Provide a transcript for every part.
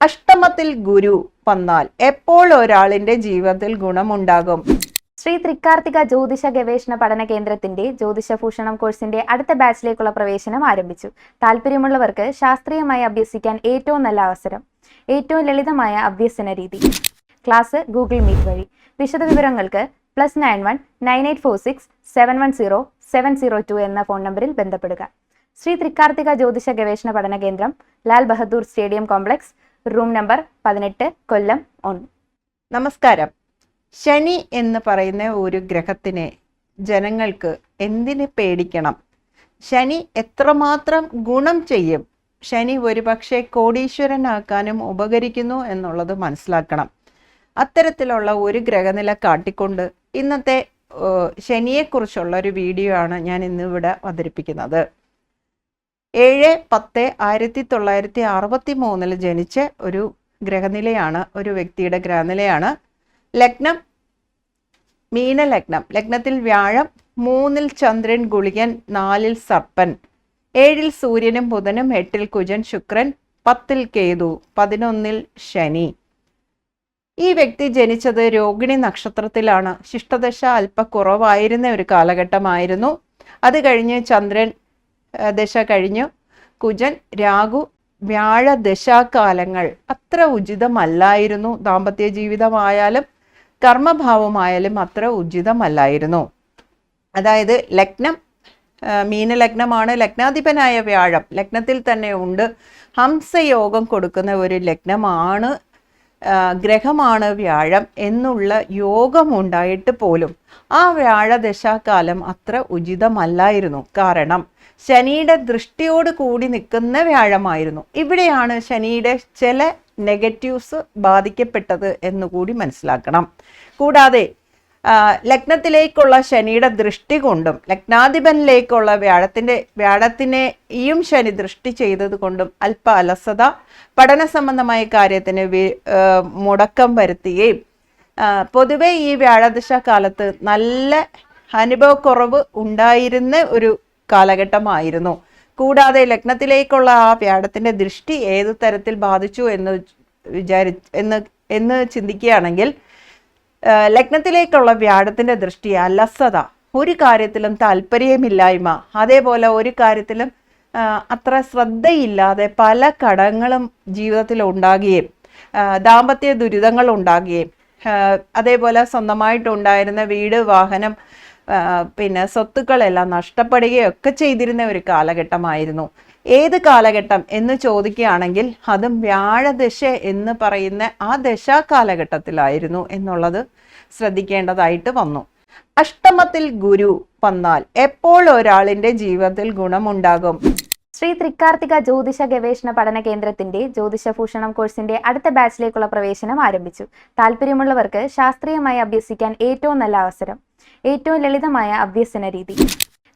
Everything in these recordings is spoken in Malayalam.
അഷ്ടമത്തിൽ ഗുരു വന്നാൽ എപ്പോൾ ഒരാളിന്റെ ജീവിതത്തിൽ ഗുണമുണ്ടാകും? ശ്രീ തൃക്കാർത്തിക ജ്യോതിഷ ഗവേഷണ പഠന കേന്ദ്രത്തിന്റെ ജ്യോതിഷഭൂഷണം കോഴ്സിന്റെ അടുത്ത ബാച്ചിലേക്കുള്ള പ്രവേശനം ആരംഭിച്ചു. താല്പര്യമുള്ളവർക്ക് ശാസ്ത്രീയമായി അഭ്യസിക്കാൻ ഏറ്റവും നല്ല അവസരം. ഏറ്റവും ലളിതമായ അഭ്യസന രീതി. ക്ലാസ് ഗൂഗിൾ മീറ്റ് വഴി. വിശദവിവരങ്ങൾക്ക് plus nine one nine eight four six seven one zero seven zero two എന്ന ഫോൺ നമ്പറിൽ ബന്ധപ്പെടുക. ശ്രീ തൃക്കാർത്തിക ജ്യോതിഷ ഗവേഷണ പഠന കേന്ദ്രം Lal Bahadur stadium complex room number പതിനെട്ട് കൊല്ലം ഒന്ന്. നമസ്കാരം. ശനി എന്ന് പറയുന്ന ഒരു ഗ്രഹത്തിനെ ജനങ്ങൾക്ക് എന്തിന് പേടിക്കണം? ശനി എത്രമാത്രം ഗുണം ചെയ്യും? ശനി ഒരുപക്ഷെ കോടീശ്വരനാക്കാനും ഉപകരിക്കുന്നു എന്നുള്ളത് മനസ്സിലാക്കണം. അത്തരത്തിലുള്ള ഒരു ഗ്രഹനില കാട്ടിക്കൊണ്ട് ഇന്നത്തെ ശനിയെക്കുറിച്ചുള്ള ഒരു വീഡിയോ ആണ് ഞാൻ ഇന്നിവിടെ അവതരിപ്പിക്കുന്നത്. ഏഴ് പത്ത് ആയിരത്തി തൊള്ളായിരത്തി അറുപത്തി മൂന്നിൽ ജനിച്ച ഒരു ഗ്രഹനിലയാണ് ഒരു വ്യക്തിയുടെ ഗ്രഹനിലയാണ്. ലഗ്നം മീനലഗ്നം. ലഗ്നത്തിൽ വ്യാഴം മൂന്നിൽ ചന്ദ്രൻ ഗുളികൻ നാലിൽ സർപ്പൻ ഏഴിൽ സൂര്യനും ബുധനും എട്ടിൽ കുജൻ ശുക്രൻ പത്തിൽ കേതു പതിനൊന്നിൽ ശനി. ഈ വ്യക്തി ജനിച്ചത് രോഹിണി നക്ഷത്രത്തിലാണ്. ശിഷ്ടദശ അല്പ കുറവായിരുന്ന ഒരു കാലഘട്ടമായിരുന്നു. അത് കഴിഞ്ഞ് ചന്ദ്രൻ ദശ കഴിഞ്ഞു. കുജൻ രാഹു വ്യാഴ ദശാകാലങ്ങൾ അത്ര ഉചിതമല്ലായിരുന്നു. ദാമ്പത്യ ജീവിതമായാലും കർമ്മഭാവമായാലും അത്ര ഉചിതമല്ലായിരുന്നു. അതായത് ലഗ്നം മീനലഗ്നമാണ്. ലഗ്നാധിപനായ വ്യാഴം ലഗ്നത്തിൽ തന്നെ ഉണ്ട്. ഹംസയോഗം കൊടുക്കുന്ന ഒരു ലഗ്നമാണ്. ഗ്രഹമാണ് വ്യാഴം എന്നുള്ള യോഗമുണ്ടായിട്ട് പോലും ആ വ്യാഴദശാകാലം അത്ര ഉചിതമല്ലായിരുന്നു. കാരണം ശനിയുടെ ദൃഷ്ടിയോട് കൂടി നിൽക്കുന്ന വ്യാഴമായിരുന്നു. ഇവിടെയാണ് ശനിയുടെ ചില നെഗറ്റീവ്സ് ബാധിക്കപ്പെട്ടത് എന്നുകൂടി മനസ്സിലാക്കണം. കൂടാതെ ലഗ്നത്തിലേക്കുള്ള ശനിയുടെ ദൃഷ്ടി കൊണ്ടും ലഗ്നാധിപനിലേക്കുള്ള വ്യാഴത്തിന്റെ വ്യാഴത്തിനെയും ശനി ദൃഷ്ടി ചെയ്തത് കൊണ്ടും അല്പ അലസത പഠന സംബന്ധമായ കാര്യത്തിന് മുടക്കം വരുത്തുകയും പൊതുവെ ഈ വ്യാഴദശ കാലത്ത് നല്ല അനുഭവക്കുറവ് ഉണ്ടായിരുന്ന ഒരു കാലഘട്ടമായിരുന്നു. കൂടാതെ ലഗ്നത്തിലേക്കുള്ള ആ വ്യാഴത്തിന്റെ ദൃഷ്ടി ഏത് തരത്തിൽ ബാധിച്ചു എന്ന് വിചാരി എന്ന് എന്ന് ചിന്തിക്കുകയാണെങ്കിൽ ലഗ്നത്തിലേക്കുള്ള വ്യാഴത്തിന്റെ ദൃഷ്ടി അലസത. ഒരു കാര്യത്തിലും താല്പര്യമില്ലായ്മ. അതേപോലെ ഒരു കാര്യത്തിലും അത്ര ശ്രദ്ധയില്ലാതെ പല കടങ്ങളും ജീവിതത്തിൽ ഉണ്ടാകുകയും ദാമ്പത്യ ദുരിതങ്ങൾ ഉണ്ടാകുകയും അതേപോലെ സ്വന്തമായിട്ടുണ്ടായിരുന്ന വീട് വാഹനം പിന്നെ സ്വത്തുക്കളെല്ലാം നഷ്ടപ്പെടുകയൊക്കെ ചെയ്തിരുന്ന ഒരു കാലഘട്ടമായിരുന്നു. ഏത് കാലഘട്ടം എന്ന് ചോദിക്കുകയാണെങ്കിൽ അതും വ്യാഴദശ എന്ന് പറയുന്ന ആ ദശാ കാലഘട്ടത്തിലായിരുന്നു എന്നുള്ളത് ശ്രദ്ധിക്കേണ്ടതായിട്ട് വന്നു. അഷ്ടമത്തിൽ ഗുരു വന്നാൽ എപ്പോൾ ഒരാളിന്റെ ജീവിതത്തിൽ ഗുണമുണ്ടാകും? ശ്രീ തൃക്കാർത്തിക ജ്യോതിഷ ഗവേഷണ പഠന കേന്ദ്രത്തിന്റെ ജ്യോതിഷഭൂഷണം കോഴ്സിന്റെ അടുത്ത ബാച്ചിലേക്കുള്ള പ്രവേശനം ആരംഭിച്ചു. താല്പര്യമുള്ളവർക്ക് ശാസ്ത്രീയമായി അഭ്യസിക്കാൻ ഏറ്റവും നല്ല അവസരം ഏറ്റവും ലളിതമായ അഭ്യസന രീതി.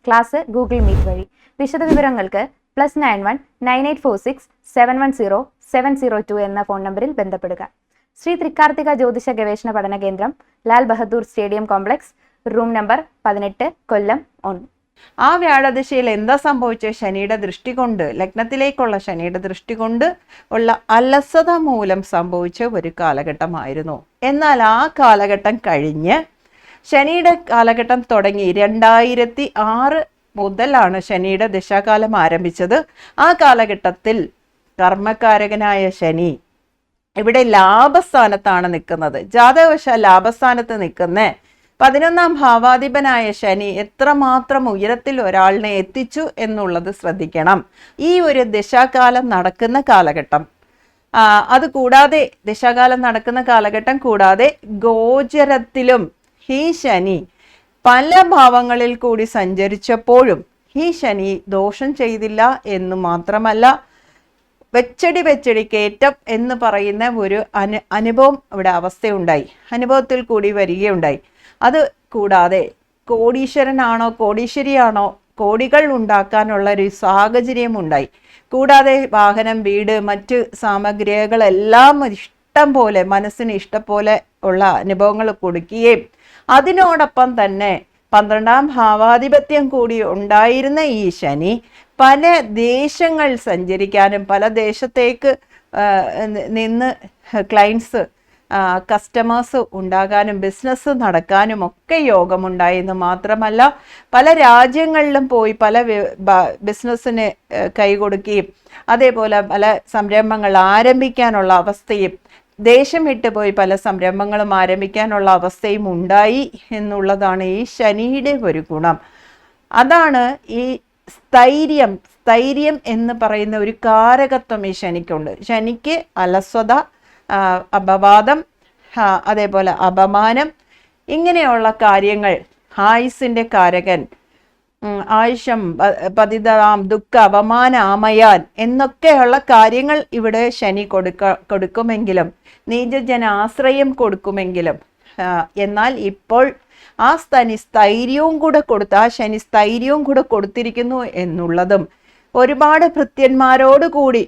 ക്ലാസ് ഗൂഗിൾ മീറ്റ് വഴി. വിശദവിവരങ്ങൾക്ക് plus nine one nine eight four six seven one zero seven zero two എന്ന ഫോൺ നമ്പറിൽ ബന്ധപ്പെടുക. ശ്രീ തൃക്കാർത്തിക ജ്യോതിഷ ഗവേഷണ പഠന കേന്ദ്രം Lal Bahadur stadium complex room number പതിനെട്ട് കൊല്ലം ഒന്ന്. ആ വ്യാഴദിശയിൽ എന്താ സംഭവിച്ച? ശനിയുടെ ദൃഷ്ടി കൊണ്ട് ലഗ്നത്തിലേക്കുള്ള ശനിയുടെ ദൃഷ്ടി കൊണ്ട് ഉള്ള അലസത മൂലം സംഭവിച്ച ഒരു കാലഘട്ടമായിരുന്നു. എന്നാൽ ആ കാലഘട്ടം കഴിഞ്ഞ് ശനിയുടെ കാലഘട്ടം തുടങ്ങി രണ്ടായിരത്തി ആറ് മുതലാണ് ശനിയുടെ ദശാകാലം ആരംഭിച്ചത്. ആ കാലഘട്ടത്തിൽ കർമ്മകാരകനായ ശനി ഇവിടെ ലാഭസ്ഥാനത്താണ് നിൽക്കുന്നത്. ജാതകവശ ലാഭസ്ഥാനത്ത് നിൽക്കുന്ന പതിനൊന്നാം ഭാവാധിപനായ ശനി എത്രമാത്രം ഉയരത്തിൽ ഒരാളിനെ എത്തിച്ചു എന്നുള്ളത് ശ്രദ്ധിക്കണം. ഈ ഒരു ദശാകാലം നടക്കുന്ന കാലഘട്ടം. അത് കൂടാതെ ദശാകാലം നടക്കുന്ന കാലഘട്ടം കൂടാതെ ഗോചരത്തിലും ഈ ശനി പല ഭാവങ്ങളിൽ കൂടി സഞ്ചരിച്ചപ്പോഴും ഈ ശനി ദോഷം ചെയ്തില്ല എന്ന് മാത്രമല്ല വെച്ചടി വെച്ചടി കയറ്റം എന്ന് പറയുന്ന ഒരു അനു അനുഭവം ഇവിടെ അവസ്ഥയുണ്ടായി. അനുഭവത്തിൽ കൂടി വരികയുണ്ടായി. അത് കൂടാതെ കോടീശ്വരനാണോ കോടീശ്വരിയാണോ കോടികൾ ഉണ്ടാക്കാനുള്ള ഒരു സാഹചര്യം ഉണ്ടായി. കൂടാതെ വാഹനം വീട് മറ്റ് സാമഗ്രികളെല്ലാം ഇഷ്ടം പോലെ മനസ്സിന് ഇഷ്ടം പോലെ ഉള്ള അനുഭവങ്ങൾ കൊടുക്കുകയും അതിനോടൊപ്പം തന്നെ പന്ത്രണ്ടാം ഭാവാധിപത്യം കൂടി ഉണ്ടായിരുന്ന ഈ ശനി പല ദേശങ്ങൾ സഞ്ചരിക്കാനും പല ദേശത്തേക്ക് നിന്ന് ക്ലയൻസ് കസ്റ്റമേഴ്സ് ഉണ്ടാകാനും ബിസിനസ് നടക്കാനും ഒക്കെ യോഗമുണ്ടായി എന്ന് മാത്രമല്ല പല രാജ്യങ്ങളിലും പോയി പല ബിസിനസ്സിന് കൈകൊടുക്കുകയും അതേപോലെ പല സംരംഭങ്ങൾ ആരംഭിക്കാനുള്ള അവസ്ഥയും ദേശം വിട്ടുപോയി. പല സംരംഭങ്ങളും ആരംഭിക്കാനുള്ള അവസ്ഥയും ഉണ്ടായി എന്നുള്ളതാണ് ഈ ശനിയുടെ ഒരു ഗുണം. അതാണ് ഈ സ്ഥൈര്യം സ്ഥൈര്യം എന്ന് പറയുന്ന ഒരു കാരകത്വം ഈ ശനിക്കുണ്ട്. ശനിക്ക് അലസ്വത അപവാദം അതേപോലെ അപമാനം ഇങ്ങനെയുള്ള കാര്യങ്ങൾ ആയുസിന്റെ കാരകൻ ആയുഷം പതിതാം ദുഃഖ അപമാന ആമയാൻ എന്നൊക്കെയുള്ള കാര്യങ്ങൾ ഇവിടെ ശനി കൊടുക്ക കൊടുക്കുമെങ്കിലും നീചജന ആശ്രയം കൊടുക്കുമെങ്കിലും എന്നാൽ ഇപ്പോൾ ആ സ്ഥനി സ്ഥൈര്യവും കൂടെ കൊടുത്ത് ആ ശനി സ്ഥൈര്യവും കൂടെ കൊടുത്തിരിക്കുന്നു എന്നുള്ളതും ഒരുപാട് ഭൃത്യന്മാരോട് കൂടി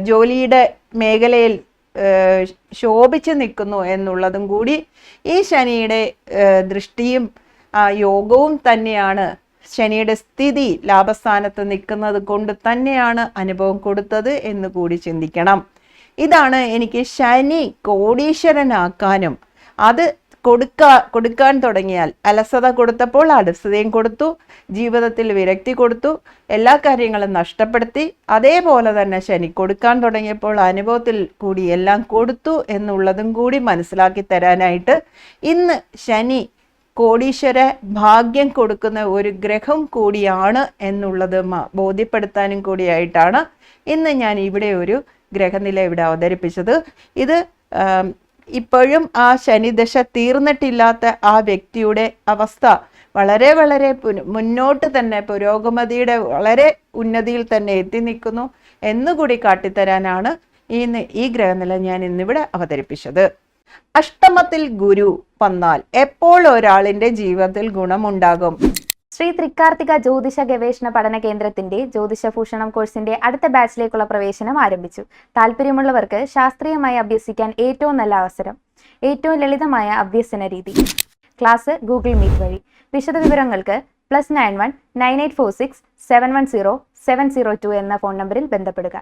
ജോലിയുടെ മേഖലയിൽ ശോഭിച്ചു നിൽക്കുന്നു എന്നുള്ളതും കൂടി ഈ ശനിയുടെ ദൃഷ്ടിയും യോഗവും തന്നെയാണ് ശനിയുടെ സ്ഥിതി ലാഭസ്ഥാനത്ത് നിൽക്കുന്നത് കൊണ്ട് തന്നെയാണ് അനുഭവം കൊടുത്തത് എന്ന് കൂടി ചിന്തിക്കണം. ഇതാണ് എനിക്ക് ശനി കോടീശ്വരനാക്കാനും അത് കൊടുക്കാ കൊടുക്കാൻ തുടങ്ങിയാൽ അലസത കൊടുത്തപ്പോൾ അലസതയും കൊടുത്തു ജീവിതത്തിൽ വിരക്തി കൊടുത്തു എല്ലാ കാര്യങ്ങളും നഷ്ടപ്പെടുത്തി അതേപോലെ തന്നെ ശനി കൊടുക്കാൻ തുടങ്ങിയപ്പോൾ അനുഭവത്തിൽ കൂടി എല്ലാം കൊടുത്തു എന്നുള്ളതും കൂടി മനസ്സിലാക്കി തരാനായിട്ട് ഇന്ന് ശനി കോടീശ്വര ഭാഗ്യം കൊടുക്കുന്ന ഒരു ഗ്രഹം കൂടിയാണ് എന്നുള്ളത് ബോധ്യപ്പെടുത്താനും കൂടിയായിട്ടാണ് ഇന്ന് ഞാൻ ഇവിടെ ഒരു ഗ്രഹനില ഇവിടെ അവതരിപ്പിച്ചത്. ഇത് ഇപ്പോഴും ആ ശനിദശ തീർന്നിട്ടില്ലാത്ത ആ വ്യക്തിയുടെ അവസ്ഥ വളരെ വളരെ മുന്നോട്ട് തന്നെ പുരോഗമതിയുടെ വളരെ ഉന്നതിയിൽ തന്നെ എത്തി നിൽക്കുന്നു എന്നുകൂടി കാട്ടിത്തരാനാണ് ഈ ഈ ഗ്രഹനില ഞാൻ ഇന്നിവിടെ അവതരിപ്പിച്ചത്. അഷ്ടമത്തിൽ ഗുരു വന്നാൽ എപ്പോൾ ഒരാളിന്റെ ജീവിതത്തിൽ ഗുണമുണ്ടാകും? ശ്രീ തൃക്കാർത്തിക ജ്യോതിഷ ഗവേഷണ പഠന കേന്ദ്രത്തിന്റെ ജ്യോതിഷഭൂഷണം കോഴ്സിന്റെ അടുത്ത ബാച്ചിലേക്കുള്ള പ്രവേശനം ആരംഭിച്ചു. താല്പര്യമുള്ളവർക്ക് ശാസ്ത്രീയമായി അഭ്യസിക്കാൻ ഏറ്റവും നല്ല അവസരം ഏറ്റവും ലളിതമായ അഭ്യസന രീതി. ക്ലാസ് ഗൂഗിൾ മീറ്റ് വഴി. വിശദവിവരങ്ങൾക്ക് plus nine one nine eight four six seven one zero seven zero two എന്ന ഫോൺ നമ്പറിൽ ബന്ധപ്പെടുക.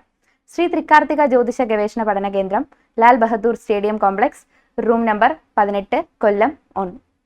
ശ്രീ തൃക്കാർത്തിക ജ്യോതിഷ ഗവേഷണ പഠന കേന്ദ്രം Lal Bahadur stadium complex room number പതിനെട്ട് കൊല്ലം ഒന്ന്